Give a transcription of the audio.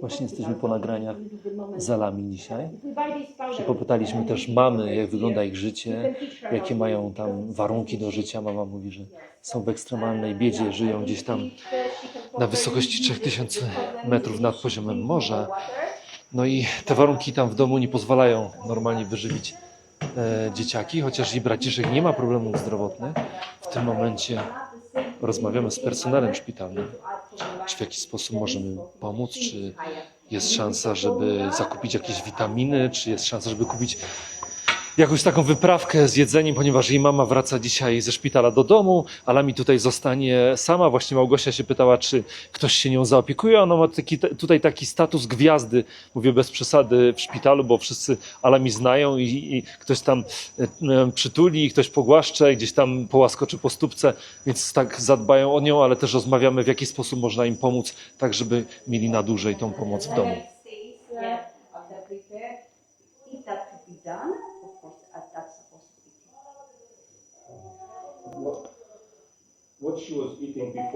Właśnie jesteśmy po nagraniach z Alami dzisiaj. I popytaliśmy też mamy, jak wygląda ich życie, jakie mają tam warunki do życia. Mama mówi, że są w ekstremalnej biedzie, żyją gdzieś tam na wysokości 3000 metrów nad poziomem morza. No i te warunki tam w domu nie pozwalają normalnie wyżywić e, dzieciaki, chociaż i braciszek nie ma problemów zdrowotnych. W tym momencie rozmawiamy z personelem szpitalnym, czy w jakiś sposób możemy pomóc, czy jest szansa, żeby zakupić jakieś witaminy, czy jest szansa, żeby kupić jakąś taką wyprawkę z jedzeniem, ponieważ jej mama wraca dzisiaj ze szpitala do domu, ale mi tutaj zostanie sama. Właśnie Małgosia się pytała, czy ktoś się nią zaopiekuje. Ona ma taki, tutaj taki status gwiazdy, mówię bez przesady, w szpitalu, bo wszyscy Alami znają i, i ktoś tam e, e, przytuli, ktoś pogłaszcze, gdzieś tam połaskoczy po stópce, więc tak zadbają o nią, ale też rozmawiamy, w jaki sposób można im pomóc, tak żeby mieli na dłużej tą pomoc w domu. What, what she was eating before